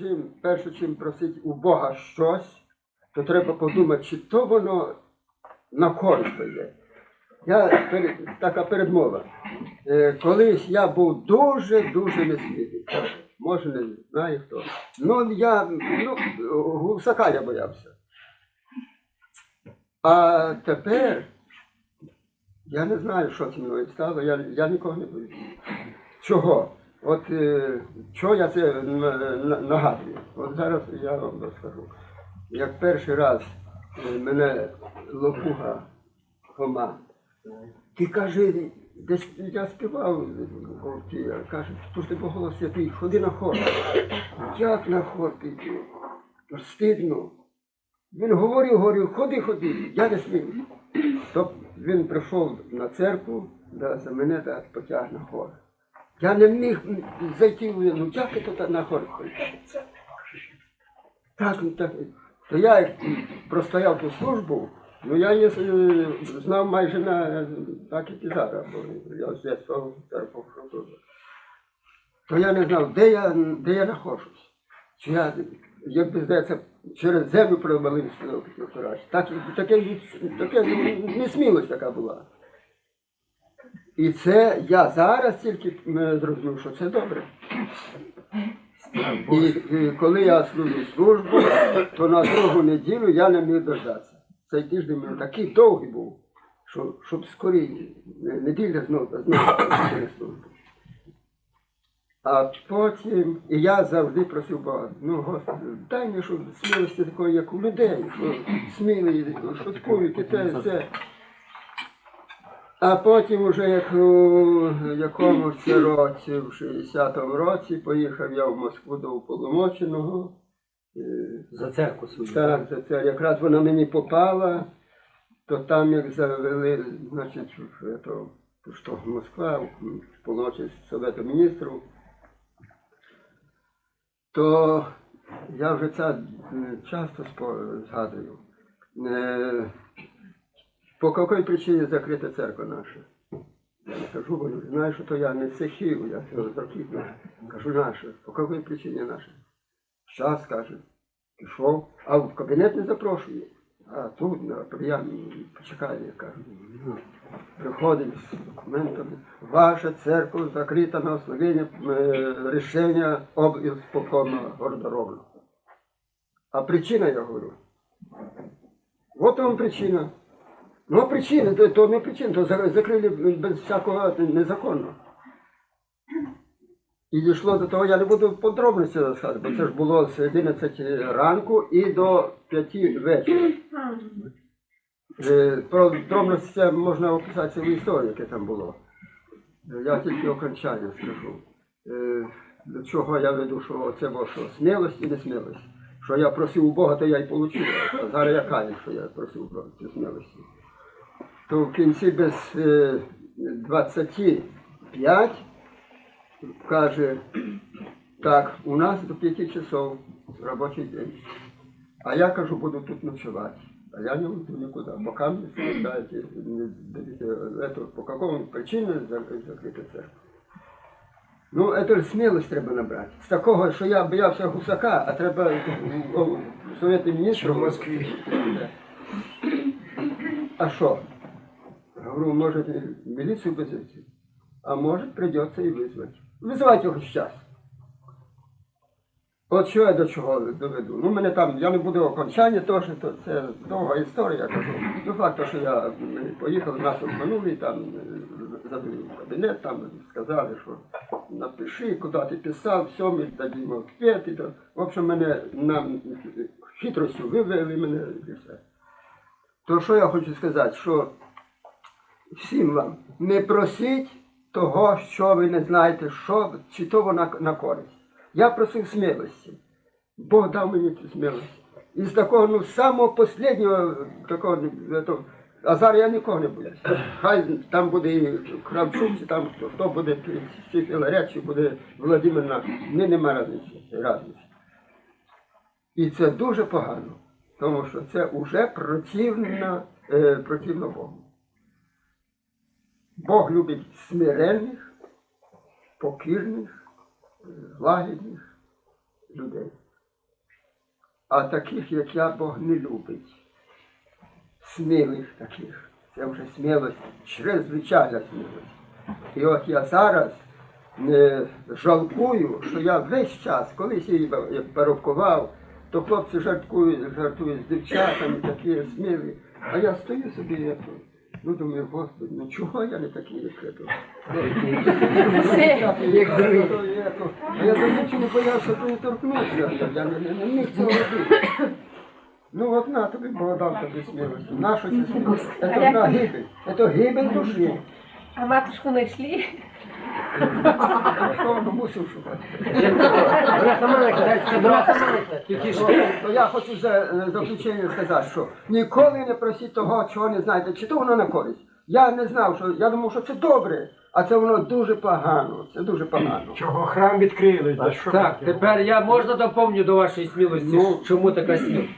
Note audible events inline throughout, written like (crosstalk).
чим, перше, чим просить у Бога щось, то треба подумати, чи то воно на користь йде. Я така передмова. Е, колись я був дуже-дуже несмілий. Може, не знаю хто. Ну, я, ну, гусака я боявся. А тепер я не знаю, що зі мною стало, я, я нікого не боюся. Чого? От е, чого я це нагадую? От зараз я вам розкажу. Як перший раз е, мене лопуга Хома, ти каже, десь я співав каже, ти голос святий, ходи на хор. Як на хор піду? Стидно. Він говорив, говорив, ходи, ходи, я не смів. То він прийшов на церкву, да, за мене так потяг на хор. Я не міг зайти, в- ну я тут на хор? Так, ну так. То я як простояв ту службу, ну я її е, знав майже на так і зараз, бо я з дитинства в церкву. То я не знав, де я, де я знаходжусь. Чи я, як би здається, через землю провалився. Так, таке, від- таке несмілость така була. І це я зараз тільки зрозумів, що це добре. І, і коли я служу службу, то на другу неділю я не міг дождатися. Цей тиждень у такий довгий був, що, щоб скоріше, неділя знову знову службу. А потім, і я завжди просив Бога, ну Господи, дай мені що смілості такої, як у людей, що смілі, шуткують і те, і все. А потім уже як у якомусь році, в 60-му році, поїхав я в Москву до уполномоченого. Е, За церкву свою. Так, це, це якраз вона мені попала, то там як завели, значить, то, що Москва, полночі Совету міністрів, то я вже це е, часто згадую. По якій причині закрита церква наша? Я не кажу, бо знаю, що то я не сихів, я закріпну. Кажу наша. По якій причині наша? Щас каже. Пішов, а в кабінет не запрошує. А тут на прийом почекає, я кажу. Приходить з документами. Ваша церква закрита на основі е, рішення облсполкома Городоровна. А причина, я говорю. Вот вам причина. Ну, причина, то, то не причина, то закрили без всякого незаконно. І дійшло до того, я не буду подробності розказувати, бо це ж було з 11 ранку і до 5 вечора. Е, Про подробності це можна описати цілу історію, яке там було. Е, Я тільки окончання скажу. Е, До чого я веду, що це було що смілость і несмілость. Що я просив у Бога, то я й отримав. Зараз я каю, що я просив Бога цю смілості. То в кінці без е, 25 каже, так, у нас до 5 часов робочий день. А я кажу, буду тут ночувати. А я не уйду нікуди. Поки не сказаєте, не дадите, это, по какому причині зак- закрита. Ну, це ж смілость треба набрати. З такого, що я боявся гусака, а треба о, совєтний міністр в Москві. А що? Говорю, може міліцію визвати? А может придется и вызвать. Вызывайте його зараз. От що я до чого доведу. Ну, мене там, я не буду окончання теж, то це довга історія, кажу. Ну, факт, то, що я ми поїхав, нас обманули, там е, завели в кабінет, там сказали, що напиши, куди ти писав, все, ми дадімо ответ. І то. В общем, мене нам хитростю вивели мене і все. То що я хочу сказати, що всім вам не просіть того, що ви не знаєте, що, чи то воно на користь. Я просив смілості. Бог дав мені цю смілость. І з такого, ну, самого останнього, такого, а зараз я нікого не боюсь. Хай там буде і Кравчук, чи там хто, хто буде, чи Філарет, чи буде Володимир наш. Мені немає різниці. І це дуже погано, тому що це вже противно, е, противно Богу. Бог любить смиренних, покірних, лагідних людей. а таких, як я, Бог не любить. Смілих таких. Це вже смілость, чрезвичайна смілость. І от я зараз не жалкую, що я весь час, колись її перевкував, то хлопці жартують, жартують з дівчатами, такі смілі. А я стою собі, ну думаю, Господи, ну чого я не такий, як це? Як. А я думаю, чому боявся, то не торкнувся. Я, не, міг цього робити. Ну от на тобі Бог дав тобі смілості. Нашу це смілость? Це гибель. Це гибель душі. А матушку знайшли? Мусив шукати? Тільки що, то я хочу за заключення сказати, що ніколи не просіть того, чого не знаєте, чи то воно на користь. Я не знав, що я думав, що це добре, а це воно дуже погано. Це дуже погано. Чого храм відкрили? Так, тепер я можна доповню до вашої смілості, Ну. чому така смілость?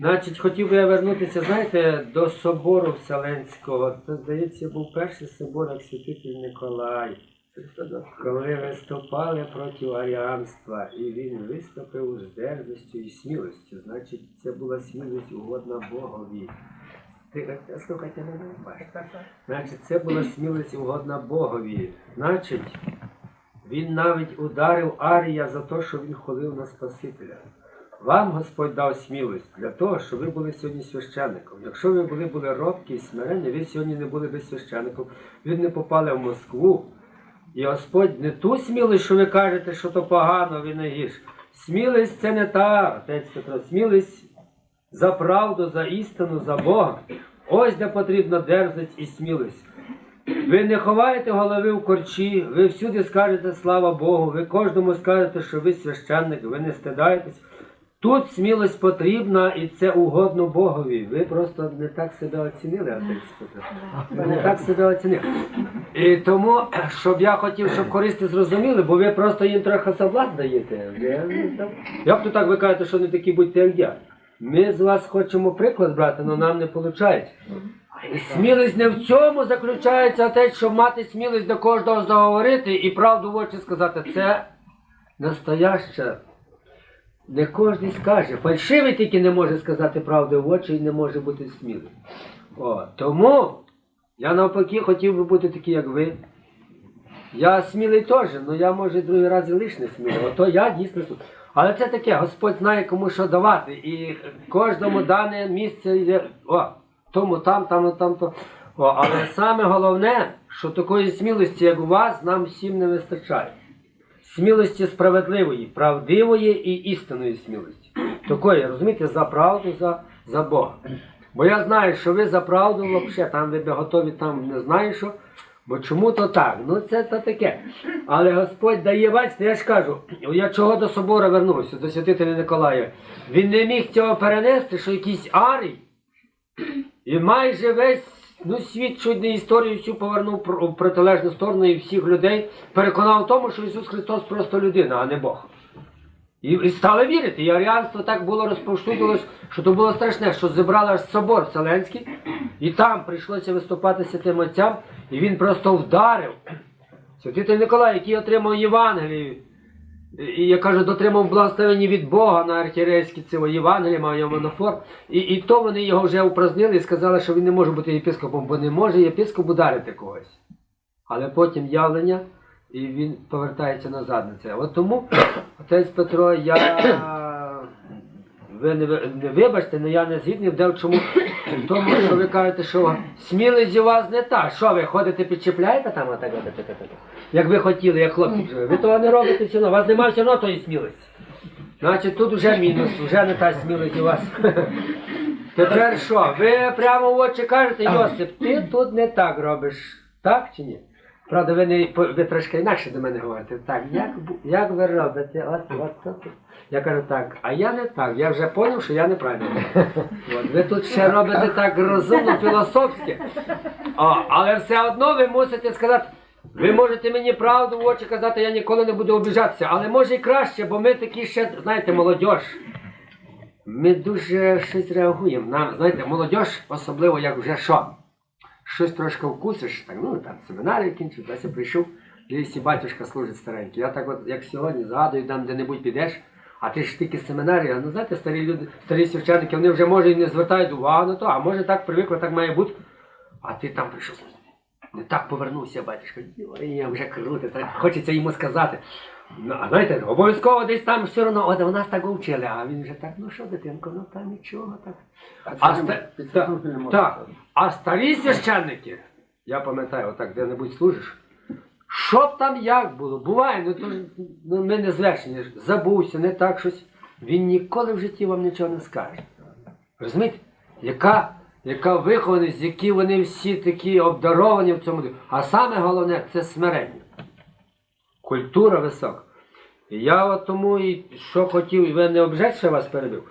Значить, хотів би я вернутися, знаєте, до собору Вселенського. Це, здається, був перший собор, як святитель Николай. Коли виступали проти аріанства, і він виступив з дерзостю і смілостю. Значить, це була смілість угодна Богові. Ти слухайте мене, бачите? Значить, це була смілість угодна Богові. Значить, він навіть ударив Арія за те, що він ходив на Спасителя. Вам Господь дав смілость для того, щоб ви були сьогодні священником. Якщо ви були, були робкі і смиренні, ви сьогодні не були би священником, ви не попали в Москву. І Господь не ту смілість, що ви кажете, що то погано, ви не гірш. Смілість це не та, отець Петро, смілість за правду, за істину, за Бога. Ось де потрібна дерзость і смілість. Ви не ховаєте голови в корчі, ви всюди скажете слава Богу, ви кожному скажете, що ви священник, ви не стидаєтесь. Тут смілость потрібна і це угодно Богові. Ви просто не так себе оцінили, отець Ви не так себе оцінили. І тому, щоб я хотів, щоб користи зрозуміли, бо ви просто їм трохи соблазн даєте. Як то так ви кажете, що не такі будьте, як я? Ми з вас хочемо приклад брати, але нам не виходить. Смілість не в цьому заключається, а те, щоб мати смілість до кожного заговорити і правду в очі сказати. Це настояща. Не кожен скаже. Фальшивий тільки не може сказати правду в очі і не може бути смілим. О, тому я навпаки хотів би бути такий, як ви. Я смілий теж, але я може другий раз і лиш не смілий. Ото я дійсно смілий. Але це таке, Господь знає кому що давати. І кожному (clears throat) дане місце є. О, тому там, там, там, то. О, але саме головне, що такої смілості, як у вас, нам всім не вистачає. Смілості справедливої, правдивої і істинної смілості. Такої, розумієте, за правду, за, за Бога. Бо я знаю, що ви за правду взагалі, там ви готові, там не знаю що. Бо чому то так? Ну це то таке. Але Господь дає, бачите, я ж кажу, я чого до собора вернувся, до святителя Николая. Він не міг цього перенести, що якийсь арій, і майже весь ну, світ чуть не історію всю повернув в протилежну сторону і всіх людей переконав в тому, що Ісус Христос просто людина, а не Бог. І, і стали вірити. І аріанство так було розповсюдилось, що то було страшне, що зібрали аж собор Вселенський, і там прийшлося виступати святим отцям, і він просто вдарив. Святитель Николай, який отримав Євангелію, і, я кажу, дотримав благословення від Бога на архірейські цього Євангелія, мав його монофор. І, і то вони його вже упразнили і сказали, що він не може бути єпископом, бо не може єпископ ударити когось. Але потім явлення, і він повертається назад на це. От тому, отець Петро, я. Ви не, не вибачте, але я не згідний в чому. Тому, що ви кажете, що смілість у вас не та. Що ви ходите, підчіпляєте там отак, отак, отак, отак? як ви хотіли, як хлопці. живе. Ви того не робите все одно. У вас немає все одно тої смілості. Значить, тут вже мінус, вже не та смілість у вас. (laughs) Тепер що? Ви прямо в очі кажете, Йосип, ти тут не так робиш. Так чи ні? Правда, ви, не, ви трошки інакше до мене говорите. Так, як, як ви робите? От, (laughs) от, от. Я кажу так, а я не так. Я вже зрозумів, що я неправильно. От, ви тут ще робите так розумно, філософськи. О, але все одно ви мусите сказати, ви можете мені правду в очі казати, я ніколи не буду обіжатися. Але може і краще, бо ми такі ще, знаєте, молодь. Ми дуже щось реагуємо. На, знаєте, молодь, особливо як вже що. Щось трошки вкусиш, так, ну там семінарію кінчив, десь прийшов, і батюшка служить старенький. Я так от, як сьогодні згадую, там де-небудь підеш, А ти ж тільки семінарія, ну знаєте, старі люди, старі священники, вони вже може і не звертають увагу на то, а може так привикли, так має бути. А ти там прийшов. Не так повернувся, батюшка. Я вже круто, так хочеться йому сказати. Ну, а знаєте, обов'язково десь там все одно, от у нас так вчили, а він вже так, ну що, дитинко, ну та нічого так. А, це ста... так, так, а старі священники, я пам'ятаю, отак де-небудь служиш, що б там як було, буває, ну, то, ну ми не звершені, забувся, не так щось. Він ніколи в житті вам нічого не скаже. Розумієте? Яка, яка вихованість, які вони всі такі обдаровані в цьому. А саме головне це смирення. Культура висока. Я от тому і що хотів, і ви не обжать, що вас перебив.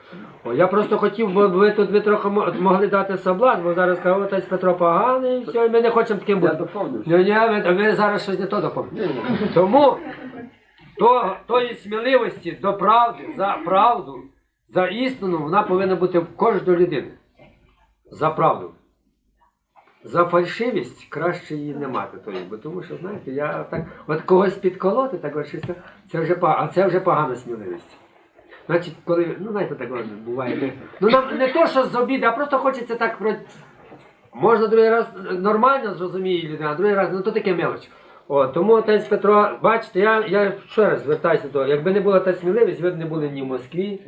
О, я просто хотів, бо ви тут ви трохи могли дати соблазн, бо зараз кажуть, отець Петро поганий, і все, і ми не хочемо таким Я бути. доповню. Ну, ні, ви, ви зараз щось не то доповните. Ні, ні. Тому то, тої сміливості до правди, за правду, за істину, вона повинна бути в кожної людини. За правду. За фальшивість краще її не мати тої, бо тому що, знаєте, я так, от когось підколоти, так от це вже а це вже погана сміливість. Значить, коли, ну знаєте, так буває, не, ну нам не то, що з обіди, а просто хочеться так. Можна другий раз нормально зрозуміє людина, а другий раз, ну то таке мелоч. О, тому отець Петро, бачите, я, я ще раз звертаюся до того, якби не була та сміливість, ви б не були ні в Москві,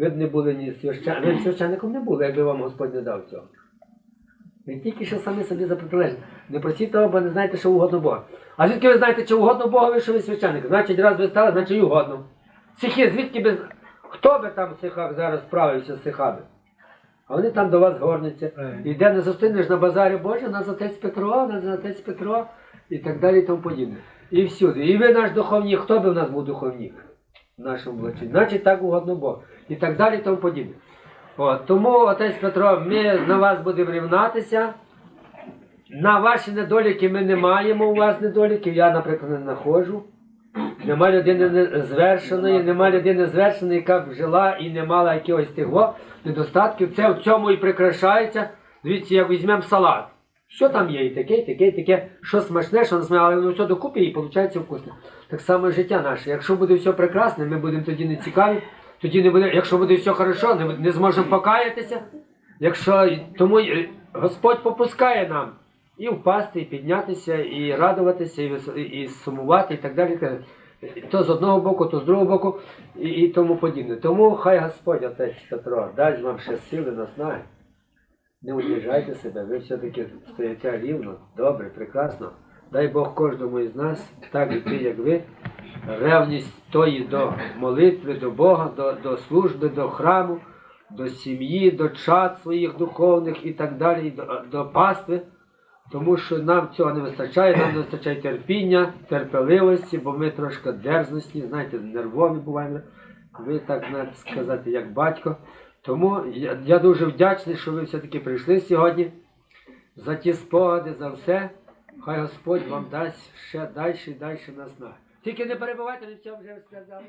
ви б не були ні священ... ви священником не були, якби вам Господь не дав цього. Ви тільки що самі собі запротилежні. Не просіть того, бо не знаєте, що угодно Богу. А звідки ви знаєте, чи угодно Богові, що ви священник? Значить, раз ви стали, значить і угодно. Сихи, звідки би. Хто би там в сихах зараз справився з сихами? А вони там до вас горняться. І де не зустрінеш на базарі Боже, нас отець Петро, нас отець Петро і так далі і тому подібне. І всюди. І ви наш духовник, хто би в нас був духовник в нашому влачі? Значить так угодно Бог. І так далі і тому подібне. От, тому, отець Петро, ми на вас будемо рівнатися. На ваші недоліки ми не маємо у вас недоліків, я, наприклад, не знаходжу. Нема людини звершеної, нема людини звершеної, яка б жила і не мала якихось тих недостатків. Це в цьому і прикрашається. Дивіться, як візьмемо салат. Що там є? І таке, і таке, і таке, що смачне, що не смачне, але все докупи і виходить вкусно. Так само життя наше. Якщо буде все прекрасне, ми будемо тоді не цікаві, тоді не буде, якщо буде все хорошо, не, не зможемо покаятися. Якщо тому е, Господь попускає нам і впасти, і піднятися, і радуватися, і, і сумувати, і так далі. То з одного боку, то з другого боку, і, і тому подібне. Тому хай Господь, отець Петро, дасть вам ще сили наснаги. Не уніжайте себе, ви все-таки стоїте рівно, добре, прекрасно. Дай Бог кожному із нас, так і ти, як ви, ревність тої до молитви, до Бога, до, до служби, до храму, до сім'ї, до чад своїх духовних і так далі, до, до пастви. Тому що нам цього не вистачає, нам не вистачає терпіння, терпеливості, бо ми трошки дерзності, знаєте, нервові буваємо. Ви так знаєте сказати, як батько. Тому я, я дуже вдячний, що ви все-таки прийшли сьогодні за ті спогади, за все. Хай Господь вам дасть ще далі і далі наснаги. Тільки не перебувайте, в цьому вже сказали.